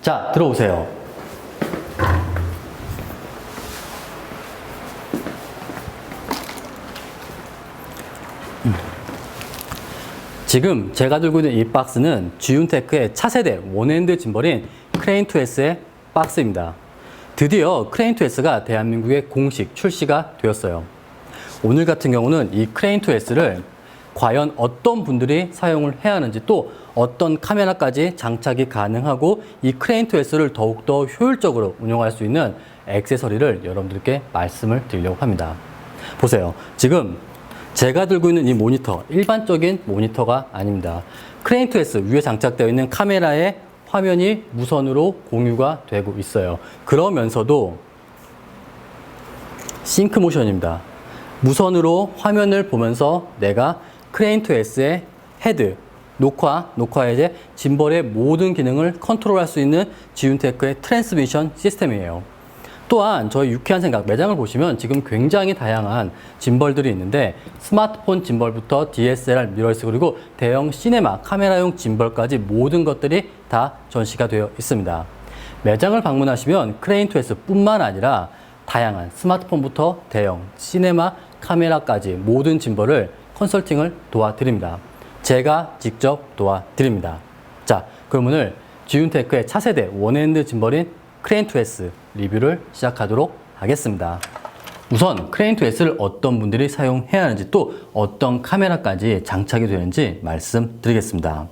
자, 들어오세요. 음. 지금 제가 들고 있는 이 박스는 지윤테크의 차세대 원핸드 짐벌인 크레인2S의 박스입니다. 드디어 크레인2S가 대한민국에 공식 출시가 되었어요. 오늘 같은 경우는 이 크레인2S를 과연 어떤 분들이 사용을 해야 하는지 또 어떤 카메라까지 장착이 가능하고 이 크레인2S를 더욱더 효율적으로 운영할 수 있는 액세서리를 여러분들께 말씀을 드리려고 합니다. 보세요. 지금 제가 들고 있는 이 모니터 일반적인 모니터가 아닙니다. 크레인2S 위에 장착되어 있는 카메라의 화면이 무선으로 공유가 되고 있어요. 그러면서도 싱크 모션입니다. 무선으로 화면을 보면서 내가 크레인 2S의 헤드, 녹화, 녹화 해제, 짐벌의 모든 기능을 컨트롤할 수 있는 지윤테크의 트랜스미션 시스템이에요. 또한 저희 유쾌한 생각 매장을 보시면 지금 굉장히 다양한 짐벌들이 있는데 스마트폰 짐벌부터 DSLR 미러리스 그리고 대형 시네마 카메라용 짐벌까지 모든 것들이 다 전시가 되어 있습니다. 매장을 방문하시면 크레인2S 뿐만 아니라 다양한 스마트폰부터 대형 시네마 카메라까지 모든 짐벌을 컨설팅을 도와드립니다. 제가 직접 도와드립니다. 자, 그럼 오늘 지윤테크의 차세대 원핸드 짐벌인 크레인2S 리뷰를 시작하도록 하겠습니다. 우선 크레인2S를 어떤 분들이 사용해야 하는지 또 어떤 카메라까지 장착이 되는지 말씀드리겠습니다.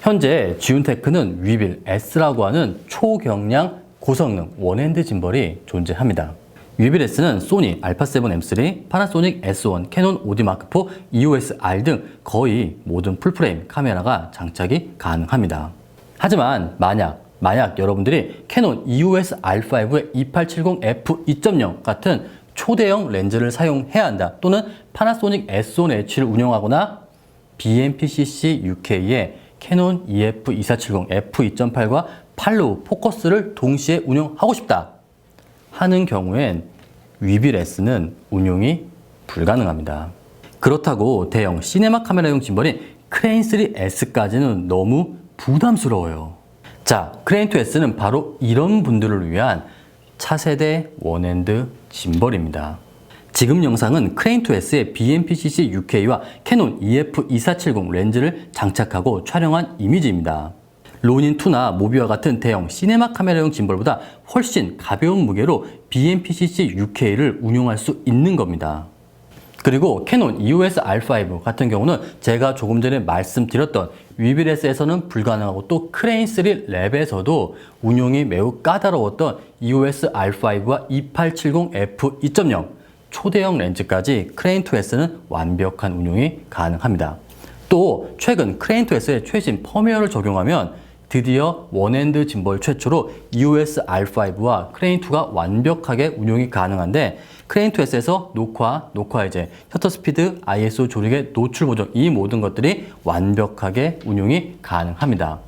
현재 지윤테크는 위빌 S라고 하는 초경량 고성능 원핸드 짐벌이 존재합니다. 위빌 S는 소니 알파7 M3, 파나소닉 S1, 캐논 OD마크4, EOS R 등 거의 모든 풀프레임 카메라가 장착이 가능합니다. 하지만 만약 만약 여러분들이 캐논 EOS R5의 2870 f2.0 같은 초대형 렌즈를 사용해야 한다 또는 파나소닉 S1H를 운영하거나 BMPCC UK의 캐논 EF2470 f2.8과 팔로우 포커스를 동시에 운영하고 싶다 하는 경우엔 S는 운용이 불가능합니다. 그렇다고 대형 시네마 카메라용 짐벌인 크레인 3S까지는 너무 부담스러워요. 자, 크레인2S는 바로 이런 분들을 위한 차세대 원핸드 짐벌입니다. 지금 영상은 크레인2S의 BMPCC UK와 캐논 EF2470 렌즈를 장착하고 촬영한 이미지입니다. 로닌2나 모비와 같은 대형 시네마 카메라용 짐벌보다 훨씬 가벼운 무게로 BMPCC UK를 운용할 수 있는 겁니다. 그리고 캐논 EOS R5 같은 경우는 제가 조금 전에 말씀드렸던 위빌S에서는 불가능하고 또 크레인 3 랩에서도 운용이 매우 까다로웠던 EOS R5와 2870 f2.0 초대형 렌즈까지 크레인2S는 완벽한 운용이 가능합니다. 또 최근 크레인2S의 최신 펌웨어를 적용하면 드디어 원핸드 짐벌 최초로 EOS R5와 크레인2가 완벽하게 운용이 가능한데 크레인2S에서 녹화, 녹화 해제, 셔터 스피드, ISO 조립의 노출 보정 이 모든 것들이 완벽하게 운용이 가능합니다.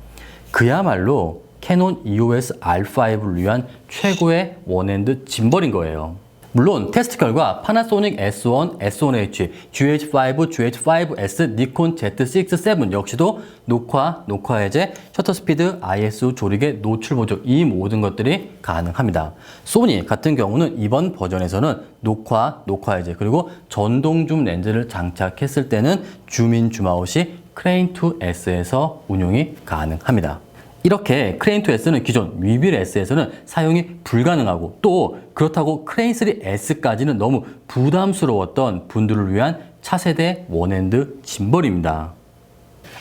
그야말로 캐논 EOS R5를 위한 최고의 원핸드 짐벌인 거예요. 물론 테스트 결과 파나소닉 S1, S1H, GH5, GH5S, 니콘 Z6, 7 역시도 녹화, 녹화 해제, 셔터 스피드, ISO 조립의 노출 보정 이 모든 것들이 가능합니다. 소니 같은 경우는 이번 버전에서는 녹화, 녹화 해제 그리고 전동 줌 렌즈를 장착했을 때는 줌인 줌아웃이 크레인 2S에서 운용이 가능합니다. 이렇게 크레인2S는 기존 위빌 S에서는 사용이 불가능하고 또 그렇다고 크레인 3S까지는 너무 부담스러웠던 분들을 위한 차세대 원핸드 짐벌입니다.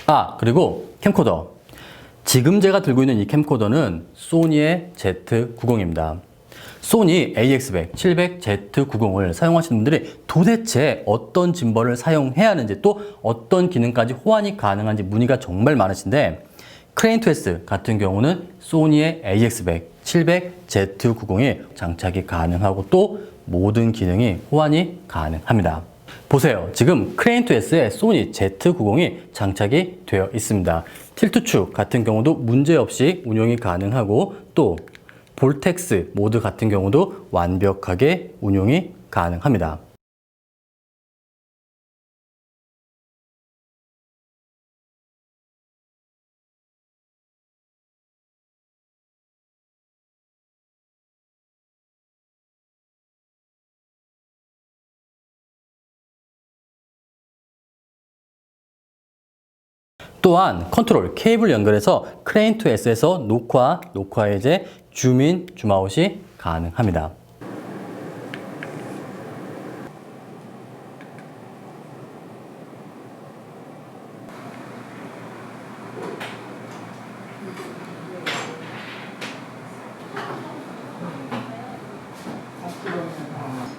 아 그리고 캠코더 지금 제가 들고 있는 이 캠코더는 소니의 Z90입니다. 소니 AX100, 700, Z90을 사용하시는 분들이 도대체 어떤 짐벌을 사용해야 하는지 또 어떤 기능까지 호환이 가능한지 문의가 정말 많으신데 크레인2S 같은 경우는 소니의 AX100, 700, Z90이 장착이 가능하고 또 모든 기능이 호환이 가능합니다. 보세요. 지금 크레인 2S의 소니 Z90이 장착이 되어 있습니다. 틸트축 같은 경우도 문제없이 운용이 가능하고 또 볼텍스 모드 같은 경우도 완벽하게 운용이 가능합니다. 또한 컨트롤 케이블 연결해서 크레인 투 S에서 녹화, 녹화 해제, 줌인, 줌아웃이 가능합니다.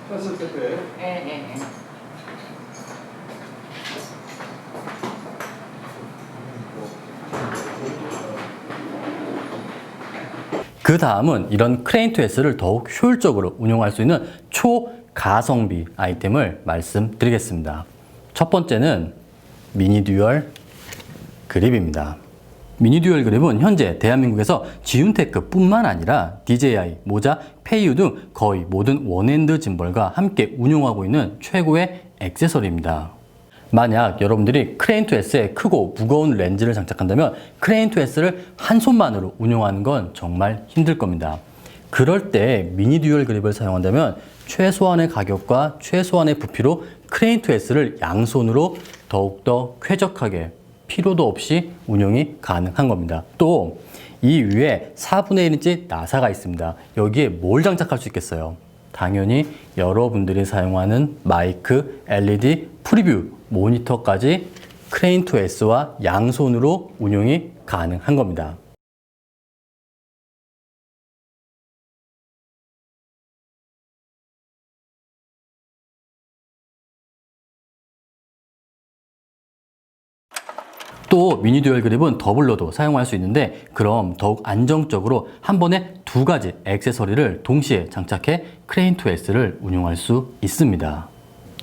켰을 때 예, 예, 예. 그 다음은 이런 크레인 투 S를 더욱 효율적으로 운용할 수 있는 초가성비 아이템을 말씀드리겠습니다. 첫 번째는 미니 듀얼 그립입니다. 미니 듀얼 그립은 현재 대한민국에서 지윤테크 뿐만 아니라 DJI, 모자, 페이유 등 거의 모든 원핸드 짐벌과 함께 운용하고 있는 최고의 액세서리입니다. 만약 여러분들이 크레인 투 S에 크고 무거운 렌즈를 장착한다면 크레인 투 S를 한 손만으로 운용하는 건 정말 힘들 겁니다. 그럴 때 미니 듀얼 그립을 사용한다면 최소한의 가격과 최소한의 부피로 크레인 투 S를 양손으로 더욱더 쾌적하게 필요도 없이 운용이 가능한 겁니다. 또 이 위에 4분의 1인치 나사가 있습니다. 여기에 뭘 장착할 수 있겠어요? 당연히 여러분들이 사용하는 마이크, LED, 프리뷰, 모니터까지 크레인 투 S와 양손으로 운용이 가능한 겁니다. 또 미니 듀얼 그립은 더블로도 사용할 수 있는데 그럼 더욱 안정적으로 한 번에 두 가지 액세서리를 동시에 장착해 크레인 투 S를 운용할 수 있습니다.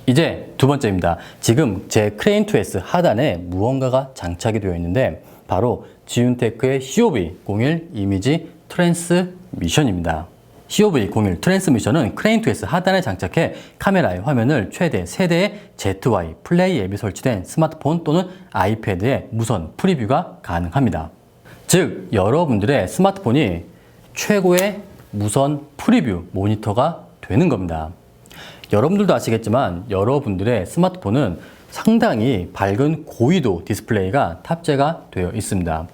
이제 두 번째입니다. 지금 제 크레인 투 S 하단에 무언가가 장착이 되어 있는데 바로 지윤테크의 COV01 이미지 트랜스미션입니다. COV01 트랜스미션은 크레인 투 S 하단에 장착해 카메라의 화면을 최대 세대의 ZY 플레이 앱이 설치된 스마트폰 또는 아이패드에 무선 프리뷰가 가능합니다. 즉, 여러분들의 스마트폰이 최고의 무선 프리뷰 모니터가 되는 겁니다. 여러분들도 아시겠지만 여러분들의 스마트폰은 상당히 밝은 고위도 디스플레이가 탑재가 되어 있습니다.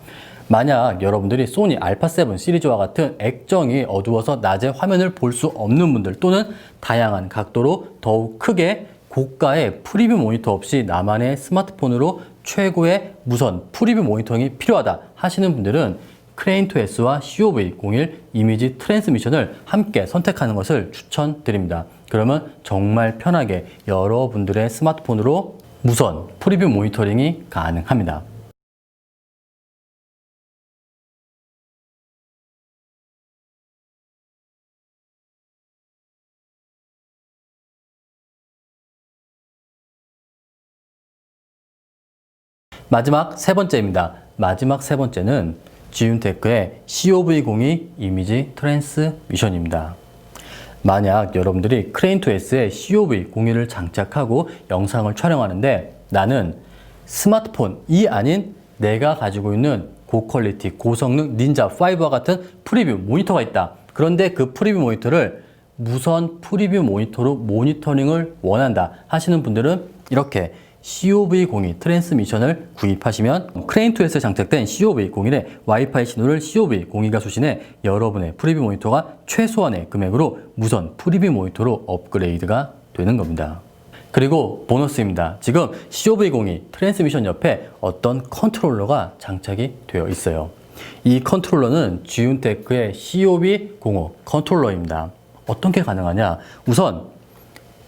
만약 여러분들이 소니 알파7 시리즈와 같은 액정이 어두워서 낮에 화면을 볼 수 없는 분들 또는 다양한 각도로 더욱 크게 고가의 프리뷰 모니터 없이 나만의 스마트폰으로 최고의 무선 프리뷰 모니터링이 필요하다 하시는 분들은 크레인 2S와 COV01 이미지 트랜스미션을 함께 선택하는 것을 추천드립니다. 그러면 정말 편하게 여러분들의 스마트폰으로 무선 프리뷰 모니터링이 가능합니다. 마지막 세 번째입니다. 마지막 세 번째는 지윤테크의 COV02 이미지 트랜스미션입니다. 만약 여러분들이 크레인 2S에 COV01을 장착하고 영상을 촬영하는데 나는 스마트폰이 아닌 내가 가지고 있는 고퀄리티, 고성능 닌자 5와 같은 프리뷰 모니터가 있다. 그런데 그 프리뷰 모니터를 무선 프리뷰 모니터로 모니터링을 원한다 하시는 분들은 이렇게 COV02 트랜스미션을 구입하시면 크레인2에서 장착된 COV01의 와이파이 신호를 COV02가 수신해 여러분의 프리뷰 모니터가 최소한의 금액으로 무선 프리뷰 모니터로 업그레이드가 되는 겁니다. 그리고 보너스입니다. 지금 COV02 트랜스미션 옆에 어떤 컨트롤러가 장착이 되어 있어요. 이 컨트롤러는 지윤테크의 COV05 컨트롤러입니다. 어떻게 가능하냐? 우선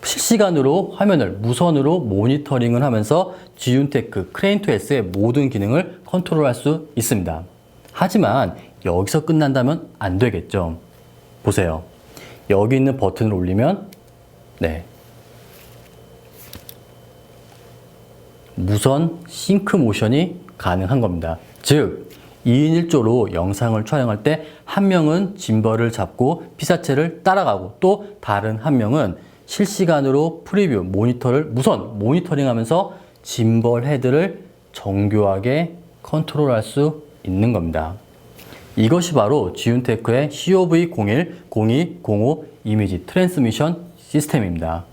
실시간으로 화면을 무선으로 모니터링을 하면서 지윤테크 크레인2S의 모든 기능을 컨트롤할 수 있습니다. 하지만 여기서 끝난다면 안 되겠죠. 보세요. 여기 있는 버튼을 올리면 네. 무선 싱크 모션이 가능한 겁니다. 즉 2인 1조로 영상을 촬영할 때 한 명은 짐벌을 잡고 피사체를 따라가고 또 다른 한 명은 실시간으로 프리뷰 모니터를 무선 모니터링 하면서 짐벌 헤드를 정교하게 컨트롤할 수 있는 겁니다. 이것이 바로 지윤테크의 COV01 0205 이미지 트랜스미션 시스템입니다.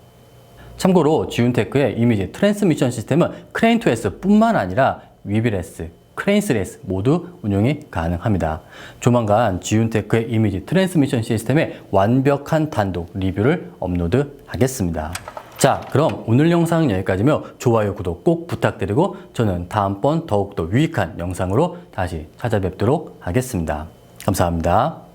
참고로 지윤테크의 이미지 트랜스미션 시스템은 크레인2S 뿐만 아니라 위비레스, 크레인스레스 모두 운용이 가능합니다. 조만간 지윤테크의 이미지 트랜스미션 시스템의 완벽한 단독 리뷰를 업로드 하겠습니다. 자, 그럼 오늘 영상은 여기까지며 좋아요, 구독 꼭 부탁드리고 저는 다음번 더욱더 유익한 영상으로 다시 찾아뵙도록 하겠습니다. 감사합니다.